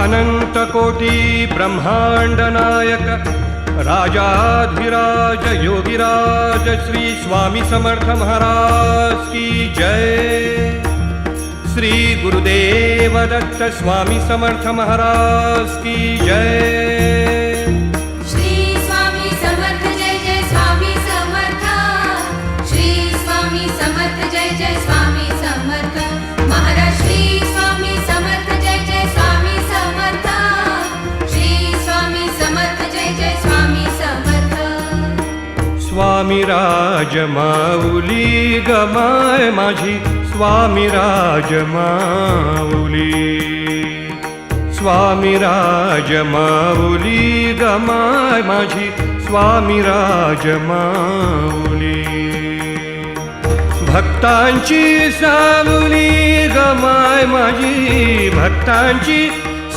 अनंतकोटी ब्रह्माण्डनायक राजाधिराज योगिराज श्री स्वामी समर्थ महाराज की जय। श्री गुरुदेव दत्त स्वामी समर्थ महाराज की जय। स्वामी राज माऊली गमाय माझी स्वामी राज माऊली स्वामी राज माऊली गमाय माझी स्वामी राज माऊली भक्तांची सावली गमाय माझी भक्तांची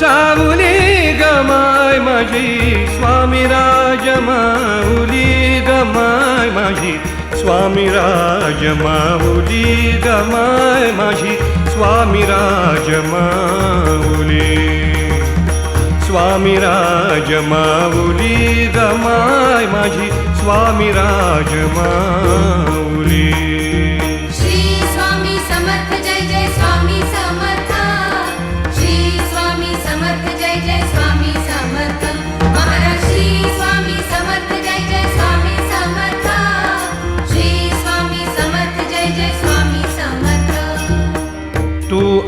सावली गमाय माझी स्वामी राज माऊली माझी. स्वामी राज माऊली गमाय माझी. स्वामी राज माऊली. स्वामी राज माऊली गमाय माझी. स्वामी राज माऊली.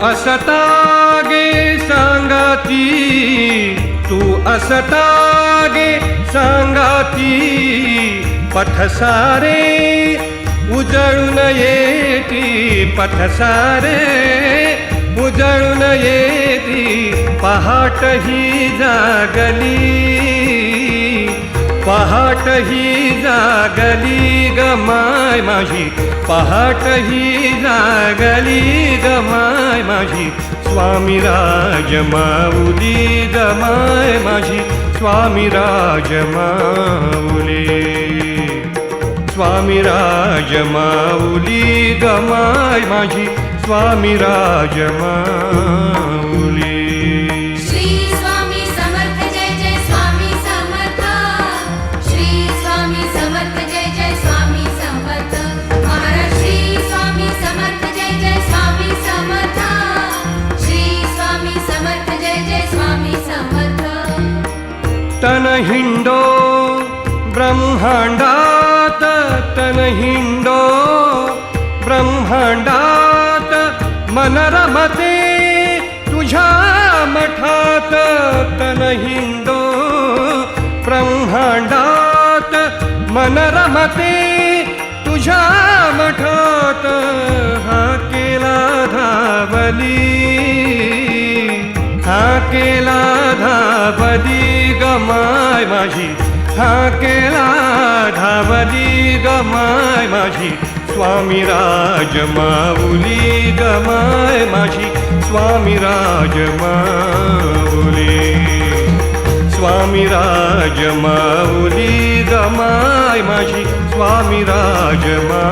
असता गे सांगाती तू असता गे सांगाती पथसारे उजळून येती पथसारे उजळून येती पहाट ही जागली. पहाट ही जागली गमाय माझी. पहाट ही जागली गमाय माझी. स्वामी राज माऊली गमाय माझी. स्वामी राज माऊली. स्वामी राज माऊली गमाय माझी. स्वामी राज मा हिंडो ब्रह्मांडात तन हिंडो ब्रह्मांडात मन रमते तुझ्या मठात तन हिंडो ब्रह्मांडात मन रमते तुझ्या मठात हा केला धावली. केला धावली गमाय माझी हा केला धावली गमाय माझी स्वामी राज माऊली गमाय माझी स्वामी राज माऊली स्वामी राज माऊली गमाय माझी स्वामी राज मा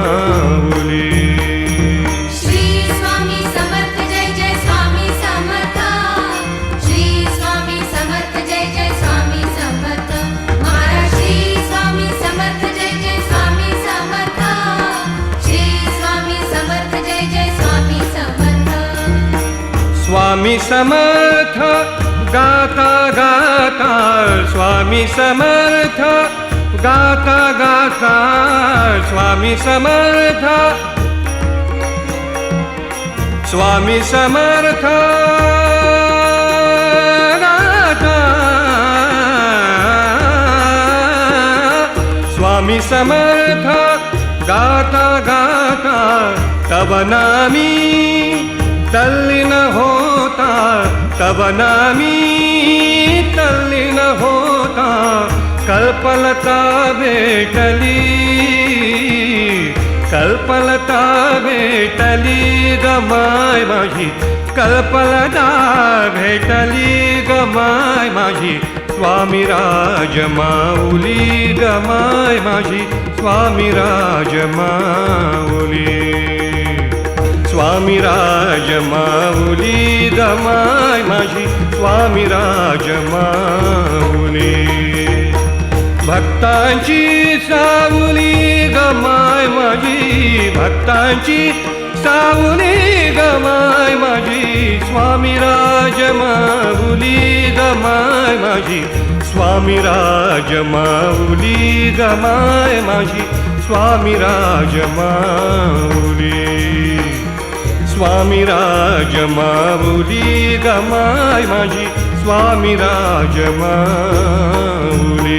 स्वामी समर्थ गाता गाता स्वामी समर्थ गाता गाता स्वामी समर्थ। स्वामी समर्थ गाता। स्वामी समर्थ गाता गाता तब नामी तल्लीन हो होता तव नामी तल्लीन होता कल्पलता भेटली कल्पलता भेटली गमाय माझी कल्पलता भेटली गमाय माझी स्वामी राज माऊली गमाय माझी स्वामी राज माऊली। स्वामी राज माऊली दमाय माझी स्वामी राज माऊली. भक्तांची सावली गमाय माझी भक्तांची सावली गमाय माझी स्वामी राज माऊली गमाय माझी स्वामी राज माऊली गमाय माझी स्वामी राज माऊली. स्वामी राज माऊली गमाय माझी स्वामी राज माऊली